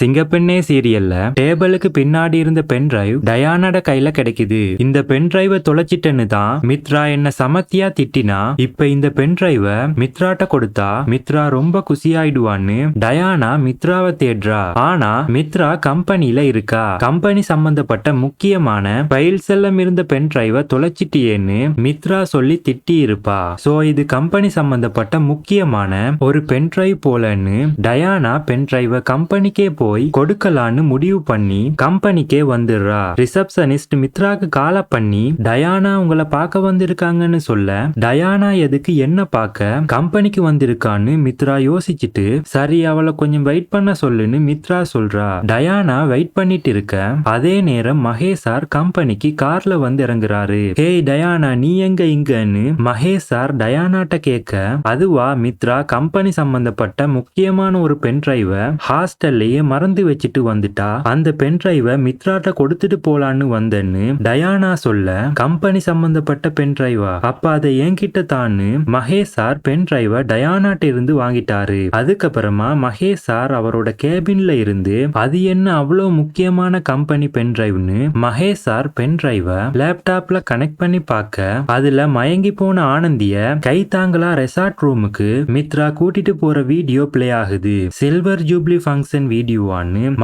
சிங்கப்பெண்ணே சீரியல்ல டேபிளுக்கு பின்னாடி இருந்த பென் டிரைவ் டயானோட கையில கிடைக்குது. இந்த பென் டிரைவை தொலைச்சிட்டேன்னு தான் மித்ரா என்ன சமத்தியா திட்டினா இப்ப இந்த பென் டிரைவை மித்ராட்ட கொடுத்தா மித்ரா ரொம்ப குசியாயிடுவான்னு டயானா மித்ராவை தேடுறா. ஆனா மித்ரா கம்பெனில இருக்கா? கம்பெனி சம்பந்தப்பட்ட முக்கியமான ஃபைல்ஸ் எல்லாம் இருந்த பென் டிரைவை தொலைச்சிட்டியேன்னு மித்ரா சொல்லி திட்டி இருப்பா சோ இது கம்பெனி சம்பந்தப்பட்ட முக்கியமான ஒரு பென் டிரைவ் போலன்னு டயானா பென் டிரைவை கம்பெனிக்கே போ போய் கொடுக்கலான்னு முடிவு பண்ணி கம்பெனிக்கே வந்துடுறா. ரிசப்ஷனிஸ்ட் மித்ராக்கு கால பண்ணி டயானா உங்களை பார்க்க வந்திருக்காங்கன்னு சொல்ல டயானா எதுக்கு என்ன பார்க்க? கம்பெனிக்கு வந்திருக்கான்னு மித்ரா யோசிச்சுட்டு சரி அவளை கொஞ்சம் வெயிட் பண்ண சொல்லுன்னு மித்ரா சொல்றா. டயானா வெயிட் பண்ணிட்டு இருக்க. அதே நேரம் மகேஷ் சார் கம்பெனிக்கு கார்ல வந்து இறங்குறாரு. ஹேய் டயானா நீ எங்க இங்கன்னு? மகேஷ் சார் டயானாட்ட கேட்க அதுவா மித்ரா கம்பெனி சம்பந்தப்பட்ட முக்கியமான ஒரு பென் டிரைவை ஹாஸ்டல்லையே மறந்து வச்சுட்டு வந்துட்டா. அந்த பென் டிரைவை மித்ராட்ட கொடுத்துட்டு போலான்னு வந்தேன்னு டயானா சொல்ல கம்பெனி சம்பந்தப்பட்ட பென் டிரைவா அப்ப அதை என்கிட்ட தான்னு மகேஷ் சார் பென் டிரைவை டயானாட்ட இருந்து வாங்கிட்டாரு. அதுக்கப்புறமா மகேஷ் சார் அவரோட கேபின்ல இருந்து அது என்ன அவ்வளவு முக்கியமான கம்பெனி பென் டிரைவ்னு மகேஷ் சார் பென் டிரைவை லேப்டாப்ல கனெக்ட் பண்ணி பார்க்க அதுல மயங்கி போன ஆனந்திய கைத்தாங்களா ரெசார்ட் ரூமுக்கு மித்ரா கூட்டிட்டு போற வீடியோ பிளே ஆகுது. சில்வர் ஜூப்ளி ஃபங்க்ஷன் வீடியோ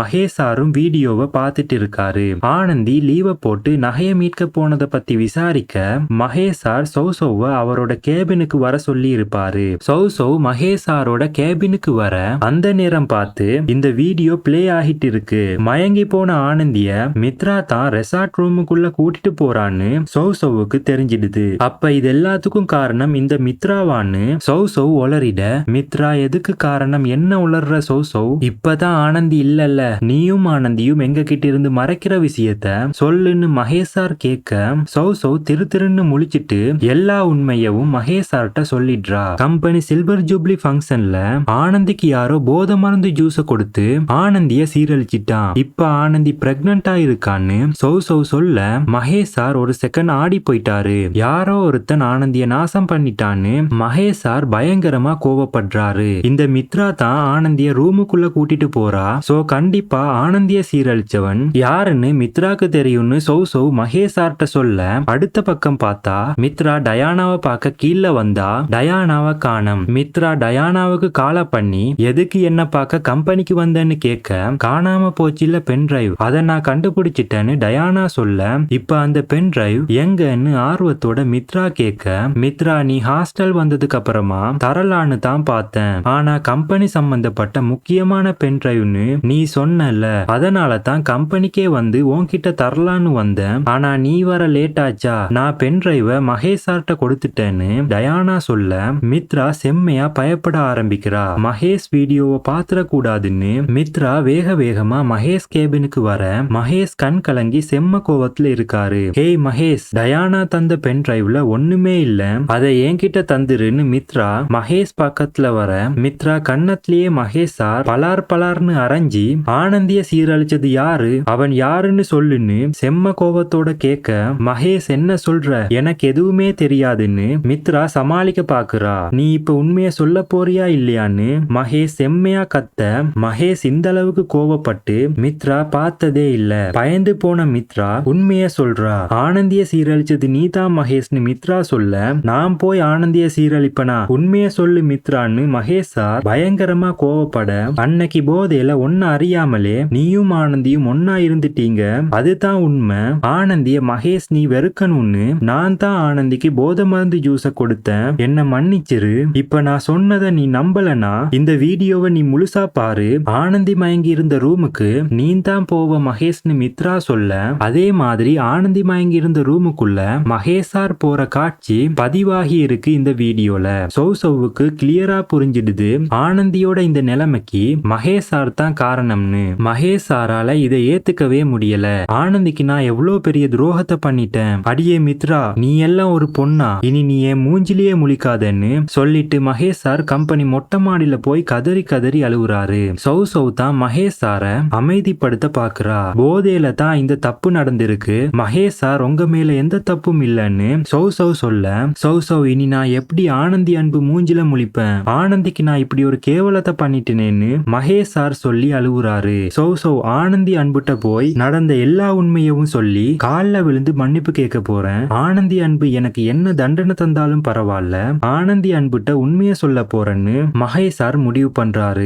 மகேஷாரும் வீடியோவை பார்த்துட்டு இருக்காரு ஆனந்தி லீவை போட்டு நகையை மீட்க போனதை பத்தி விசாரிக்க மகேஷார் சார் சௌசௌவை அவரோட கேபினுக்கு வர சொல்லி இருப்பாரு சௌசௌ மகேஷாரோட கேபினுக்கு வர அந்த நேரம் பார்த்து இந்த வீடியோ பிளே ஆகிட்டு இருக்கு மயங்கி போன ஆனந்திய மித்ரா தான் ரெசார்ட் ரூமுக்குள்ள கூட்டிட்டு போறான்னு சௌசௌவுக்கு தெரிஞ்சிடுது. அப்ப இது எல்லாத்துக்கும் காரணம் இந்த மித்ராவான்னு சௌசௌ உளறிட மித்ரா எதுக்கு காரணம்? என்ன உளர்ற சௌசௌ இப்பதான் ஆனந்த் இல்லல்ல. நீயும் ஆனந்தியும் எங்க கிட்ட இருந்து மறைக்கிற விஷயத்த சொல்லுன்னு மகேஷ் சார் கேட்க சௌ திரு திருன்னு முழிச்சிட்டு எல்லா உண்மையவும் மகேஷ் சார்ட்ட சொல்லிடுறா. கம்பெனி சில்வர் ஜூப்ளி ஃபங்க்ஷன்ல ஆனந்திக்கு யாரோ போதை மருந்து ஜூஸ கொடுத்து ஆனந்திய சீரழிச்சிட்டான். இப்ப ஆனந்தி பிரெக்னண்டா இருக்கான்னு சௌ சொல்ல மகேஷ் சார் ஒரு செகண்ட் ஆடி போயிட்டாரு. யாரோ ஒருத்தன் ஆனந்திய நாசம் பண்ணிட்டான்னு மகேஷ் சார் பயங்கரமா கோவப்படுறாரு. இந்த மித்ரா தான் ஆனந்திய ரூமுக்குள்ள கூட்டிட்டு போறா. சோ கண்டிப்பா ஆனந்திய சீரழிச்சவன் யாருன்னு மித்ராக்கு தெரியும்னு சௌ சௌ மகேஷார்ட்ட சொல்ல அடுத்த பக்கம் பார்த்தா மித்ரா டயானாவை பார்க்க கீழே வந்தா டயானாவை காணம். மித்ரா டயானாவுக்கு கால பண்ணி எதுக்கு என்ன பார்க்க கம்பெனிக்கு வந்தேன்னு கேட்க காணாம போச்சுல்ல பென் டிரைவ். அதை நான் கண்டுபிடிச்சிட்டேன்னு டயானா சொல்ல இப்ப அந்த பென் டிரைவ் எங்கன்னு ஆர்வத்தோட மித்ரா கேட்க மித்ரா நீ ஹாஸ்டல் வந்ததுக்கு அப்புறமா தரலான்னு தான் பார்த்தேன். ஆனா கம்பெனி சம்பந்தப்பட்ட முக்கியமான பென் டிரைவ்னு நீ சொன்னல அதனால தான் கம்பெனிக்கே வந்து உன்கிட்ட தரலான்னு வந்தேன். ஆனா நீ வர லேட் ஆச்சா? நான் பென் டிரைவை மகேஷ் சார்ட்ட கொடுத்துட்டேன்னு டயானா சொல்ல மித்ரா செம்மையா பயப்பட ஆரம்பிக்கிறா. மகேஷ் வீடியோவை பாத்திர கூடாதுன்னு மித்ரா வேக வேகமா மகேஷ் கேபினுக்கு வர மகேஷ் கண் கலங்கி செம்ம கோவத்துல இருக்காரு. ஹேய் மகேஷ் டயானா தந்த பென் டிரைவ்ல ஒண்ணுமே இல்ல. அதை என்கிட்ட தந்துருன்னு மித்ரா மகேஷ் பக்கத்துல வர மித்ரா கண்ணத்திலேயே மகேஷ் சார் பலார் பலார்னு அரைஞ்சி ஆனந்திய சீரழிச்சது யாரு? அவன் யாருன்னு சொல்லுன்னு செம்ம கோவத்தோட கேட்க மகேஷ் என்ன சொல்ற? எனக்கு எதுவுமே தெரியாதுன்னு மித்ரா சமாளிக்க பாக்குறா. நீ இப்ப உண்மைய சொல்ல போறியா இல்லையான்னு? மகேஷ் செம்மையா கத்த மகேஷ் இந்த அளவுக்கு கோவப்பட்டு மித்ரா பார்த்ததே இல்ல. பயந்து போன மித்ரா உண்மைய சொல்றா. ஆனந்திய சீரழிச்சது நீதான் மகேஷ்னு மித்ரா சொல்ல நான் போய் ஆனந்திய சீரழிப்பனா? உண்மைய சொல்லு மித்ரான்னு. மகேஷ் சார் பயங்கரமா கோவப்பட அன்னைக்கு போதையில ஒன்னு அறியாமலே நீயும் ஆனந்தியும் ஒன்னா இருந்துட்டீங்க. அதுதான் உண்மை. ஆனந்திய மகேஷ் நீ வெறுக்கணும்னு நான் தான் ஆனந்திக்கு போத மருந்து ஜூஸ கொடுத்தேன். என்ன மன்னிச்சிரு. இப்ப நான் சொன்னதை நீ நம்பலனா? இந்த வீடியோவை நீ முழுசா பாரு. ஆனந்தி மயங்கி இருந்த ரூமுக்கு நீ தான் போவ மகேஷ்னு மித்ரா சொல்ல. அதே மாதிரி ஆனந்தி மயங்கி இருந்த ரூமுக்குள்ள மகேஷார் போற காட்சி பதிவாகி இருக்கு இந்த வீடியோல. சௌசவுக்கு கிளியரா புரிஞ்சிடுது. ஆனந்தியோட இந்த நிலைமைக்கு மகேஷ் தான் காரணம்னு மகேஷ் சாரால இதை ஏத்துக்கவே முடியல. ஆனந்திக்கு நான் எவ்வளவு பெரிய துரோகத்தை பண்ணிட்டேன். அடியே மித்ரா நீ எல்லாம் ஒரு பொண்ணா? இனி நீ என் மூஞ்சிலேயே முழிக்காதன்னு சொல்லிட்டு மகேஷ் சார் கம்பெனி மொட்டை மாடியில போய் கதறி கதறி அழுவுறாரு சௌ சௌ தான் மகேஷ் சார அமைதிப்படுத்த பாக்குறா. போதையில தான் இந்த தப்பு நடந்திருக்கு. மகேஷ் சார் உங்க மேல எந்த தப்பும் இல்லைன்னு சௌ சௌ சொல்ல சௌ சௌ இனி நான் எப்படி ஆனந்தி அன்பு மூஞ்சில முழிப்பேன்? ஆனந்திக்கு நான் இப்படி ஒரு கேவலத்தை பண்ணிட்டேனேன்னு மகேஷ் சார் சொல்லி சொல்லி அழுவுறாரு சோ சோ ஆனந்தி அன்புட்ட போய் நடந்த எல்லா உண்மையவும் சொல்லி கால்ல விழுந்து மன்னிப்பு கேட்க போறேன். ஆனந்தி அன்பு எனக்கு என்ன தண்டனை தந்தாலும் பரவாயில்ல. ஆனந்தி அன்புட்ட உண்மையை சொல்ல போறேன்னு மகேஷ் சார் முடிவு பண்றாரு.